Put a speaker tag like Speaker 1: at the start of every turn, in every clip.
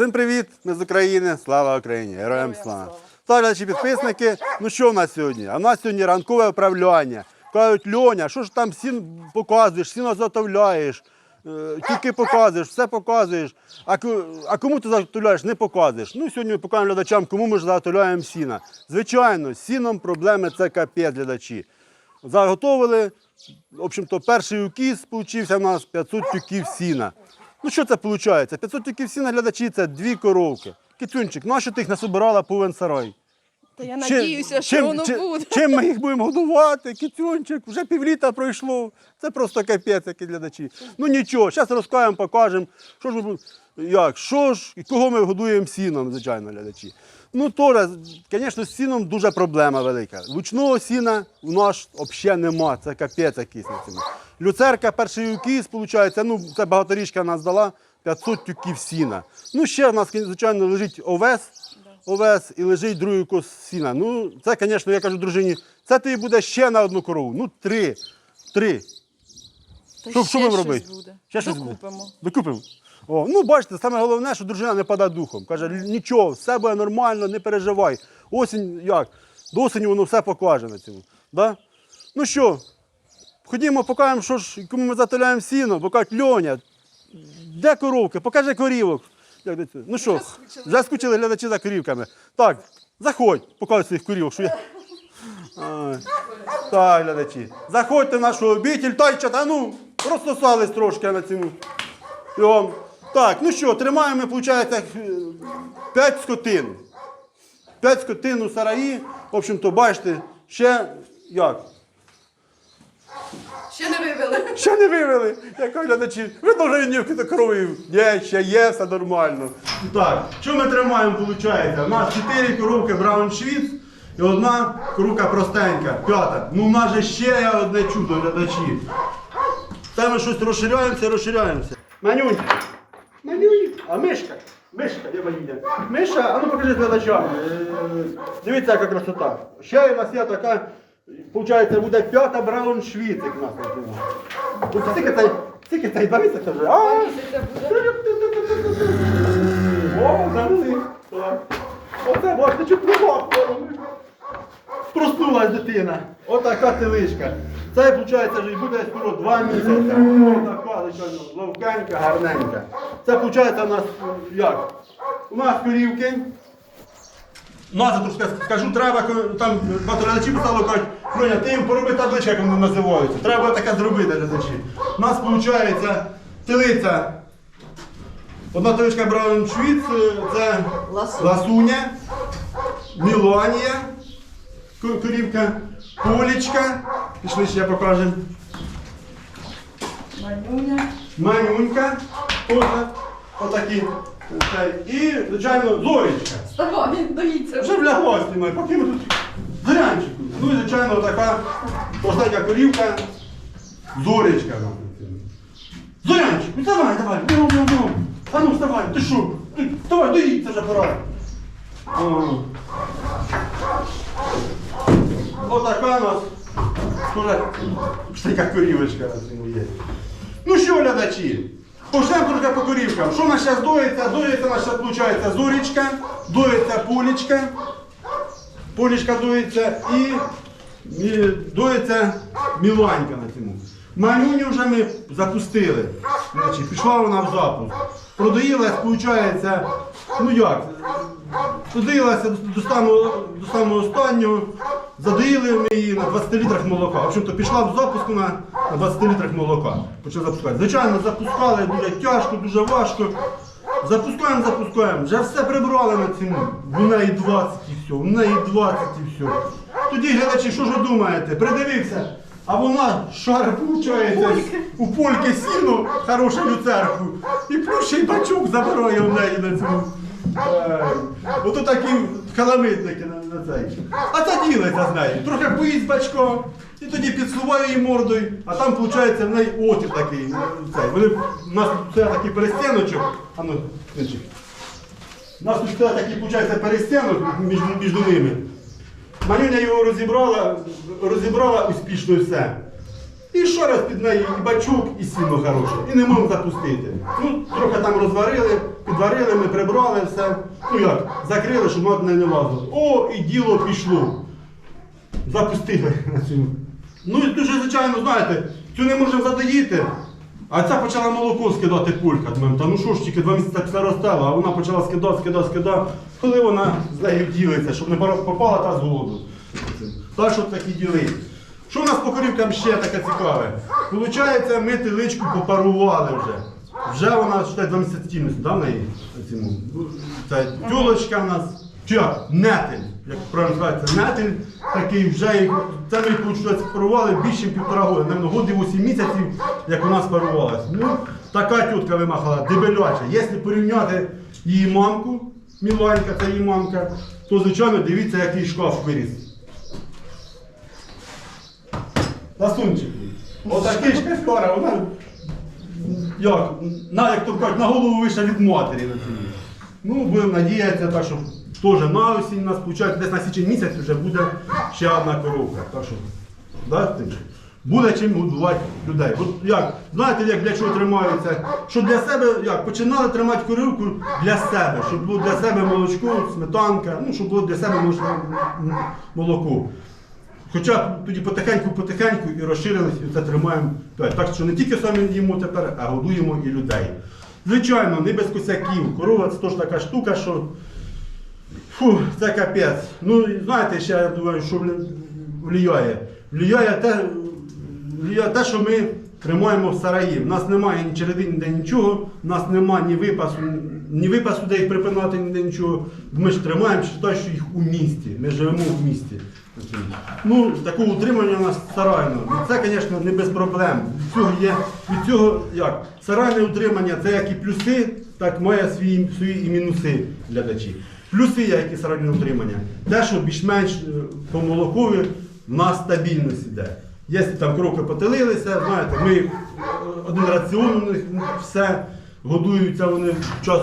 Speaker 1: Всім привіт! Ми з України. Слава Україні! Героям слава! Так, глядачі підписники. Ну що в нас сьогодні? А в нас сьогодні ранкове управління. Кажуть, Льоня, що ж там сін показуєш, сіно заготовляєш, е, тільки показуєш, все показуєш. А, а кому ти заготовляєш, не показуєш. Ну, сьогодні ми покажемо глядачам, кому ми ж заготовляємо сіна. Звичайно, з сіном проблеми це капець глядачі. Заготовили, в общем-то, перший укіс получився в нас 500 тюків сіна. Ну що це виходить? 500 тільки всі наглядачі це дві коровки. Кицюнчик, ну а що ти їх насобирала повен сарай?
Speaker 2: Та я
Speaker 1: Чим-
Speaker 2: надіюся, що
Speaker 1: чим-
Speaker 2: воно
Speaker 1: чим-
Speaker 2: буде.
Speaker 1: Чим ми їх будемо годувати? Кицюнчик, вже півліта пройшло. Це просто капець, які глядачі. Ну нічого, зараз розкажемо, покажемо, що ж ми будемо. Як, що ж, і кого ми годуємо сіном, звичайно, глядачі. Ну, теж, звісно, з сіном дуже проблема велика. Лучного сіна у нас взагалі нема, це капець якийсь на цьому. Люцерка, перший укіс, виходить, ну, це багаторічка нас дала 500 тюків сіна. Ну, ще в нас, звичайно, лежить овес, овес і лежить другий кос сіна. Ну, це, звісно, я кажу дружині, це тобі буде ще на одну корову. Ну, три. Три.
Speaker 2: Та
Speaker 1: Що,
Speaker 2: ще
Speaker 1: що будемо
Speaker 2: щось
Speaker 1: робити?
Speaker 2: буде.
Speaker 1: Ще щось буде?
Speaker 2: Докупимо.
Speaker 1: Докупимо. О, ну, бачите, саме головне, що дружина не падає духом. Каже, нічого, все буде нормально, не переживай. Осінь як? До осені воно все покаже на цьому. Да? Ну що, ходімо, покажемо, що ж, кому ми затоляємо сіно, бо кажуть, Льоня, де коровки? Покажи корівок. Як до? Ну що, вже скучили глядачі за корівками. Так, заходь, покажи своїх корівок, що я. Ай. Так, глядачі. Заходьте в нашу обітель, тайчат, а ну, розсосались трошки на цьому. Так, ну що, тримаємо, виходить, 5 скотин. 5 скотин у сараї. В общем-то, бачите, ще як?
Speaker 2: Ще не вивели.
Speaker 1: Ще не вивели, як глядачі. Ви дуже нівки до. Є, ще є, все нормально. Так, що ми тримаємо, виходить? У нас 4 коровки Браун Швіц і одна коровка простенька, п'ята. Ну, у нас же ще є одне чудо, глядачі. Це ми щось розширяємося, розширяємося. Манюнь, Манюнь, а мишка? Мишка, де Манюня? Миша, а ну покажи глядачам. Е, Дивіться, яка красота. Ще у нас є така, виходить, буде п'ята Браун Швіц, як нас називається. Ось Скільки цей, скільки цей, два місяці вже? О, завели. Оце бачите, чуть не Проснулась дитина. Отака теличка. Це, виходить, буде скоро два місяці. Отака, ловкенька, гарненька. Це, виходить, у нас як? У нас корівки. У нас, я трошки скажу, треба, там багато глядачів писало, кажуть, Броня, ти їм пороби табличку, як вони називаються. Треба таке зробити, глядачі. У нас, виходить, телиця. Одна теличка Браун Швіц, е, це ласуня, Міланія, корівка, Полічка, пішли ще покажемо.
Speaker 2: Манюня.
Speaker 1: Манюнька, теж отакі. І, звичайно, Зорічка.
Speaker 2: Вставай, доїться.
Speaker 1: Вже влягло знімає, поки ми тут зарянчику. Ну і, звичайно, така простенька корівка, Зорічка. Зорянчик, ну давай, давай, бігом, бігом, бігом. А ну вставай, ти що? Ти, давай, доїдь, вже пора. О. Отака у нас уже така корівочка на цьому є. Ну що, глядачі? Почнемо трохи по корівкам. Що у нас зараз доїться? Доїться у нас виходить зорічка, доїться полічка. Полічка доїться і, доїться міланька на цьому. Манюню вже ми запустили. Значить, пішла вона в запуск. Продоїлась, виходить, ну як, Подивилася до самого, до самого останнього, задоїли ми її на 20 літрах молока. В общем-то, пішла в запуск на, на 20 літрах молока. Почали запускати. Звичайно, запускали дуже тяжко, дуже важко. Запускаємо, запускаємо. Вже все прибрали на ціну. В неї 20 і все, в неї 20 і все. Тоді глядачі, що ж ви думаєте? Придивився. А вона шар, виходить, у польки сіно, хорошу люцерку, і плюс ще й бачок забирає в неї на цьому. Е, Ото такі халамитники на, на цей. А це ділиться з нею. Трохи боїть бачком, і тоді підсуває її мордою, а там, виходить, в неї отір такий. е, Цей. Вони, у нас це такий перестіночок. А ну, Книжчик. У нас тут такий, виходить, перестінок між, між ними. Манюня його розібрала, розібрала успішно все. І ще раз під неї і бачок, і сіно хороше. І не можемо запустити. Ну, трохи там розварили, підварили, ми прибрали все. Ну як, закрили, щоб мати не лазило. О, і діло пішло. Запустили на цьому. Ну і дуже, звичайно, знаєте, цю не можемо задоїти. А ця почала молоко скидати пулька. Думаємо, та ну що ж, тільки два місяці все ростало, а вона почала скидати, скидати, скидати. Коли вона з нею ділиться, щоб не попала та з голоду. Так що такі діли. Що у нас по корівкам ще таке цікаве? Получається, ми теличку попарували вже. Вже вона ще два місяці да, в неї? Цьому? Це тюлочка в нас. Чи як? Нетель. Як правильно це нетель такий вже. Це ми виходить, парували більше півтора року. Наверно, годи 8 місяців, як у нас парувалась. Ну, така тітка вимахала, дебеляча. Якщо порівняти її мамку, Міланька, це її мамка, то звичайно дивіться, який шкаф виріс. Ласунчик. Отакий шкафара, вона як, на, як то кажуть, на голову вище від матері на цій. Ну, будемо надіятися, так, що теж на осінь нас виходить, десь на січень місяць вже буде ще одна коровка. Так що, да, Тимчик? Буде чим годувати людей. От як, знаєте, як для чого тримаються? Що для себе, як, починали тримати коровку для себе, щоб було для себе молочко, сметанка, ну, щоб було для себе може, молоко. Хоча тоді потихеньку-потихеньку і розширились, і це тримаємо. Так, що не тільки самі їмо тепер, а годуємо і людей. Звичайно, не без косяків. Корова це теж така штука, що фу, це капець. Ну, знаєте, ще я думаю, що влияє. Влияє те, влияє те, що ми тримаємо в сараї. У нас немає ні череди, ніде нічого, у нас немає ні випасу, ні випасу, де їх припинати, ніде нічого. Ми ж тримаємо що їх у місті. Ми живемо в місті. Ну, такого утримання у нас сарайно. Ну, Це, звісно, не без проблем. Від цього є від цього як? Сарайне утримання це як і плюси, так має свої, свої і мінуси глядачі. Плюси як і сарайне утримання. Те, що більш-менш е, по молокові в нас стабільність іде. Якщо там кроки потилилися, знаєте, ми е, один раціон у них все, годуються вони в час,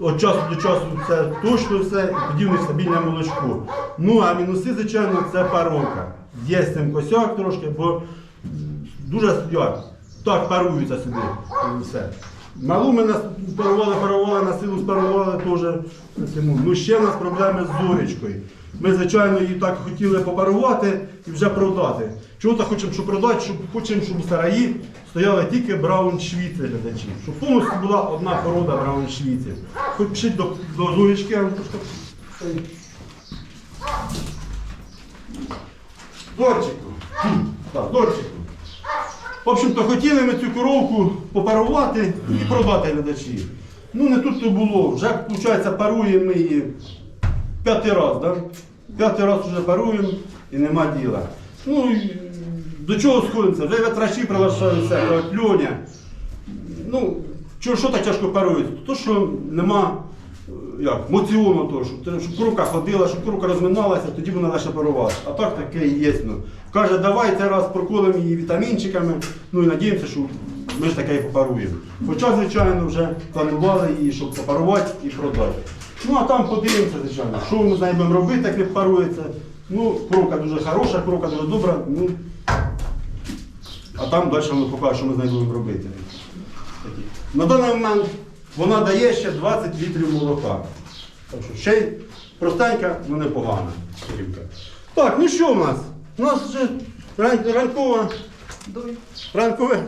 Speaker 1: від часу до часу це точно все, і тоді стабільне молочко. Ну а мінуси, звичайно, це паровка. Є з цим косяк трошки, бо дуже як, так паруються і все. Малу ми нас парували, парували, на силу спарували теж. Ну ще в нас проблеми з зоречкою. Ми, звичайно, її так хотіли попарувати і вже продати. Чого так хочемо, щоб продати, щоб хочемо, щоб сараї стояли тільки браун-швіци глядачі. Щоб повністю була одна порода браун-швіців. Хоч пишіть до, до зоречки, я вам трошки. Зорчику. Так, зорчику. В общем-то, хотіли ми цю коровку попарувати і продати глядачі. Ну не тут то було. Вже, виходить, паруємо ми її п'ятий раз, да? П'ятий раз вже паруємо і нема діла. Ну, до чого сходиться? Вже витрачі прилашаються, льоня. Ну, що, що так тяжко парується? То, що нема е, як, моціону того, щоб, щоб крука ходила, щоб крука розминалася, тоді вона лише парувала. А так таке і є. Ну. Каже, давай цей раз проколимо її вітамінчиками, ну і надіємося, що ми ж таке і попаруємо. Хоча, звичайно, вже планували її, щоб попарувати і продати. Ну а там подивимося, звичайно, що ми з нею будемо робити, як не парується. Ну, крока дуже хороша, крока дуже добра. Ну, а там далі воно покаже, що ми з нею будемо робити. На даний момент вона дає ще 20 літрів молока. Так що ще й простенька, ну непогана корівка. Так, ну що в нас? У нас вже ран- ранкова, ранкове,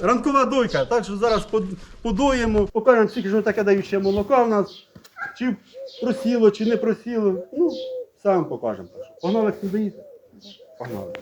Speaker 1: ранкова дойка. Так що зараз под- подоїмо, покажемо, скільки ж таке даюче молока в нас. Чи просіло, чи не просіло. Ну, сам покажемо. Погнали сюди доїти? Погнали.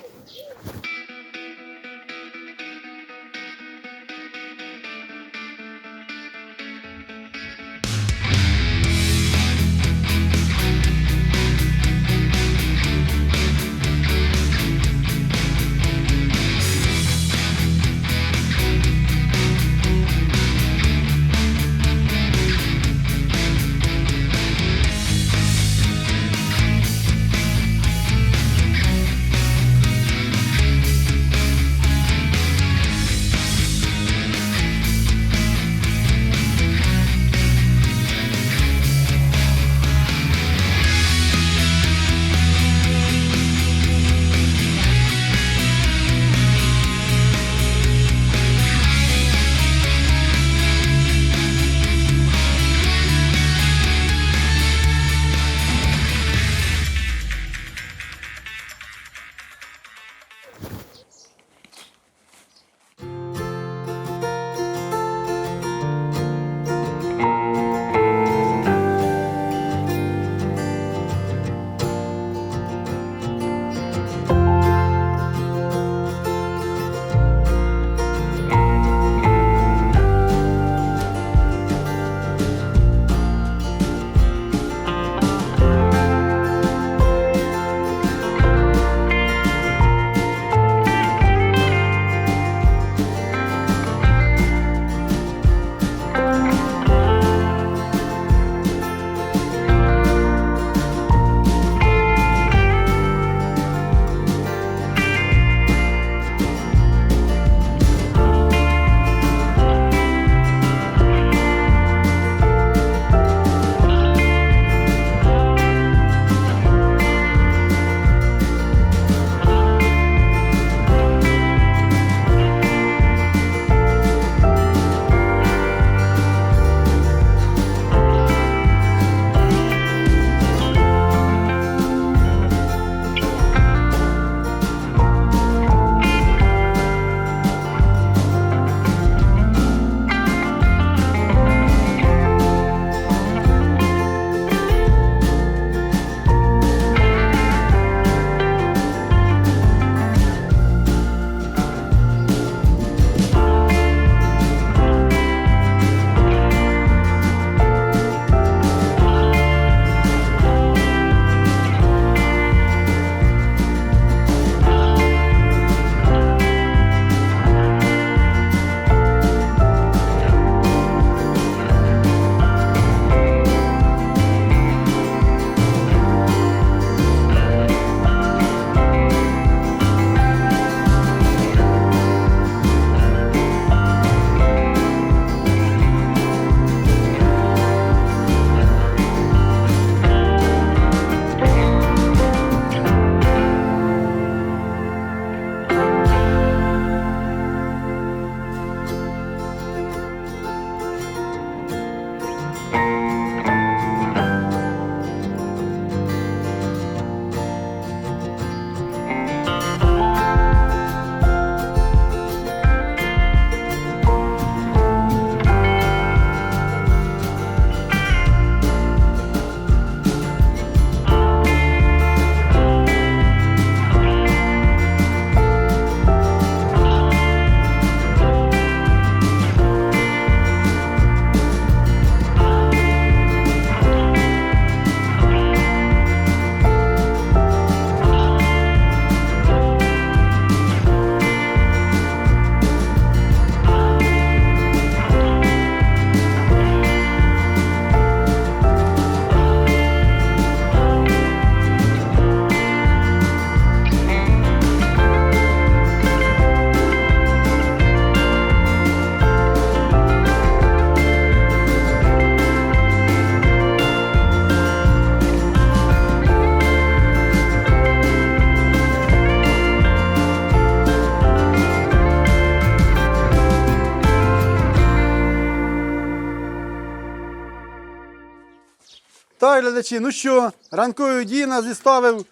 Speaker 1: Глядачі, ну що, ранковий Діна зіставив,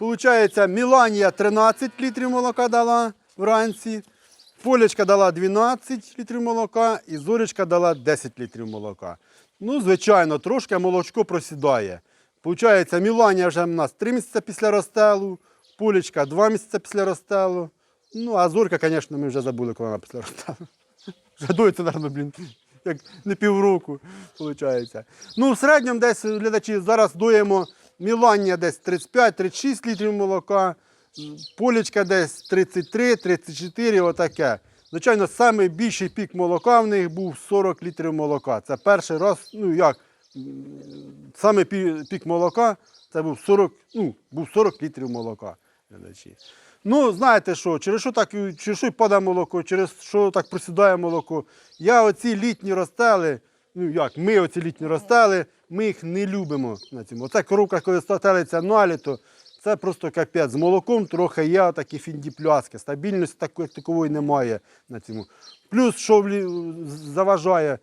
Speaker 1: виходить, Міланія 13 літрів молока дала вранці, Полечка дала 12 літрів молока і Зоречка дала 10 літрів молока. Ну, звичайно, трошки молочко просідає. Получається, Міланія вже в нас 3 місяці після розстелу, Полечка 2 місяці після розстелу. Ну, а Зорка, звісно, ми вже забули, коли вона після розстелу. Доїться, мабуть, блін, як не півроку, виходить. Ну, в середньому десь глядачі зараз доїмо Міланія десь 35-36 літрів молока, Полічка десь 33-34, отаке. Звичайно, найбільший пік молока в них був 40 літрів молока. Це перший раз, ну як, саме пік молока це був 40, ну, був 40 літрів молока. Глядачі. Ну, знаєте що, через що так через що падає молоко, через що так просідає молоко. Я оці літні розстели, ну як, ми оці літні розстели, ми їх не любимо на цьому. Оце коровка, коли стелиться наліто, це просто капець. З молоком трохи є такі фіндіпляски. Стабільності такої, такової немає на цьому. Плюс, що заважає,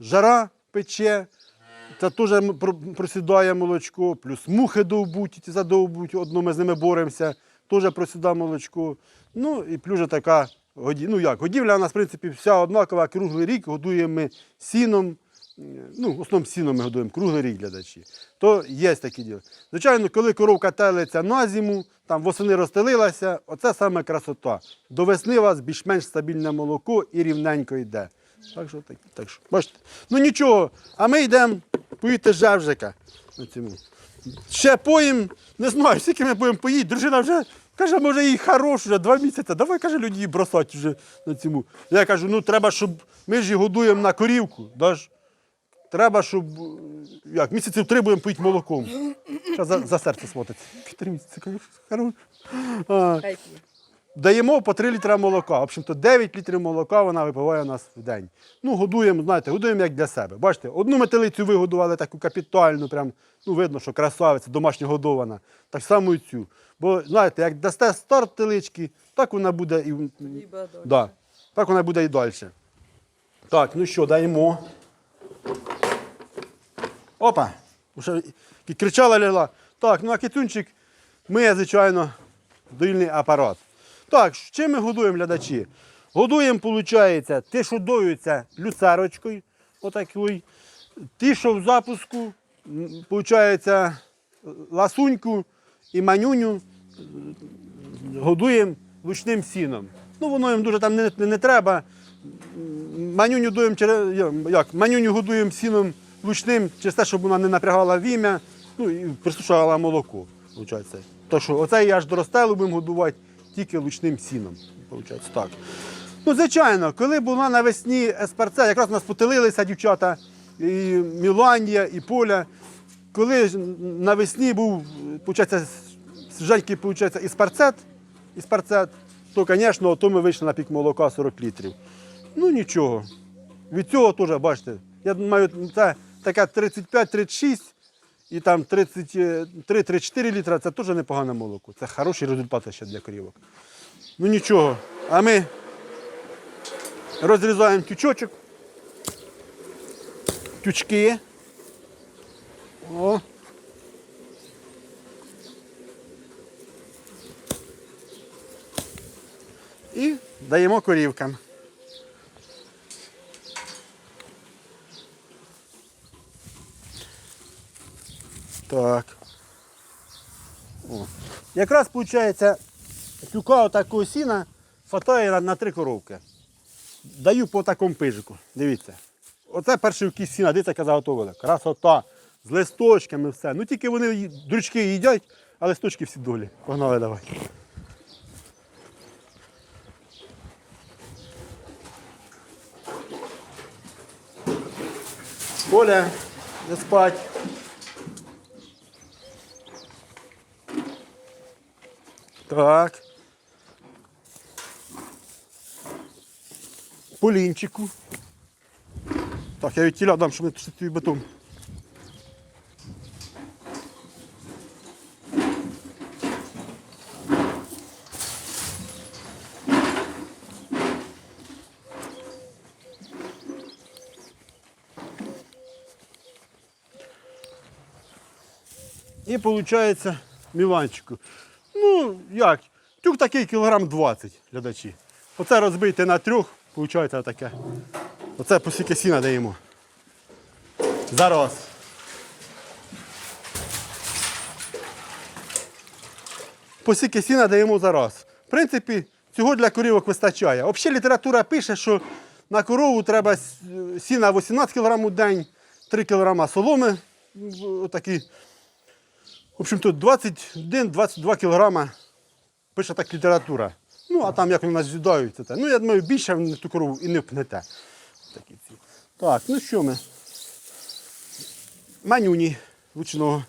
Speaker 1: жара пече, це теж просідає молочко, плюс мухи довбуть, ті задовбуть, одно ми з ними боремося, теж просідає молочко. Ну і плюс же така годі... ну як, годівля у нас, в принципі, вся однакова, круглий рік, годуємо сіном. Ну, в основному сіном ми годуємо круглий рік глядачі. То є такі діла. Звичайно, коли коровка телиться на зиму, там восени розстелилася, оце саме красота. До весни у вас більш-менш стабільне молоко і рівненько йде. Так що, так, так що, бачите. Ну нічого, а ми йдемо поїти жевжика. Ще поїм, не знаю, скільки ми будемо поїти. Дружина вже каже, може їй хорош, вже два місяці. Давай, каже, людей бросати вже на цьому. Я кажу, ну треба, щоб ми ж її годуємо на корівку. Даж. Треба, щоб як, місяців три будемо пити молоком. Зараз за, за серце смотиться. Три місяці, кажу, хорош. Даємо по 3 літра молока. В общем-то, 9 літрів молока вона випиває у нас в день. Ну, годуємо, знаєте, годуємо як для себе. Бачите, одну метелицю вигодували таку капітальну, прям, ну, видно, що красавиця, домашня годована. Так само і цю. Бо, знаєте, як дасте старт телички, так вона буде і, да, так вона буде і далі. Так, ну що, даємо. Опа! Уже кричала лягла. Так, ну а кицюнчик миє, звичайно, доїльний апарат. Так, чим ми годуємо глядачі? Годуємо, виходить, ті, що доються люцерочкою, отакою. Ті, що в запуску, виходить, ласуньку і манюню годуємо лучним сіном. Ну, воно їм дуже там не, не, не треба. Манюню дуємо як, манюню годуємо сіном лучним, через те, щоб вона не напрягала вім'я, ну і присушувала молоко. Виходить. То що оце і аж до будемо годувати тільки лучним сіном. Виходить, так. Ну, звичайно, коли була навесні СПРЦ, якраз у нас потелилися дівчата, і Міланія, і Поля. Коли навесні був, і спарцет, то, звісно, то ми вийшли на пік молока 40 літрів. Ну нічого. Від цього теж, бачите, я думаю, це таке 35-36 і там 33-34 літра це теж непогане молоко. Це хороші результати ще для корівок. Ну нічого. А ми розрізаємо тючочок. Тючки. О. І даємо корівкам. Так. О. Якраз виходить, тюка отакого сіна хватає на, три коровки. Даю по такому пижику. Дивіться. Оце перший вкіс сіна, дивіться, яка заготовила. Красота. З листочками, все. Ну тільки вони дрючки їдять, а листочки всі долі. Погнали давай. Коля, не спать. Так. Полінчику. Так, я від тіля дам, щоб не тушити твій бетон. І виходить Міланчику. Ну, як? Тюк такий кілограм 20, глядачі. Оце розбити на трьох, виходить таке. Оце по сіна даємо. Зараз. По сіна даємо зараз. В принципі, цього для корівок вистачає. Взагалі література пише, що на корову треба сіна 18 кг у день, 3 кг соломи. Отакі. В общем, тут 21-22 кг пише так література. Ну, а там як вони нас з'їдають. Ну, я думаю, більше в ту корову і не впнете. Так, ну що ми? Манюні ручного.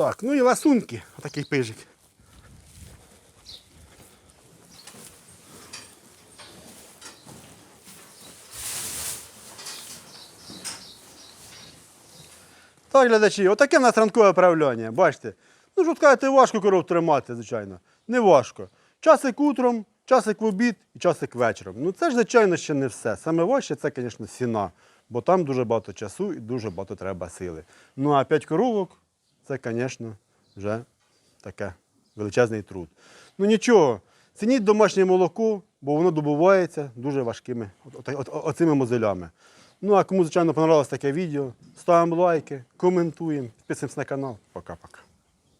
Speaker 1: Так, ну і ласунки, отакий пижик. Так, глядачі, отаке в нас ранкове правляння, бачите. Ну, що сказати, важко коров тримати, звичайно. Не важко. Часик утром, часик в обід і часик вечором. Ну це ж, звичайно, ще не все. Саме важче це, звісно, сіна, бо там дуже багато часу і дуже багато треба сили. Ну а п'ять коровок це, звісно, вже таке величезний труд. Ну нічого, цініть домашнє молоко, бо воно добувається дуже важкими оцими мозолями. Ну а кому, звичайно, понравилось таке відео, ставимо лайки, коментуємо, підписуємося на канал. Пока-пока.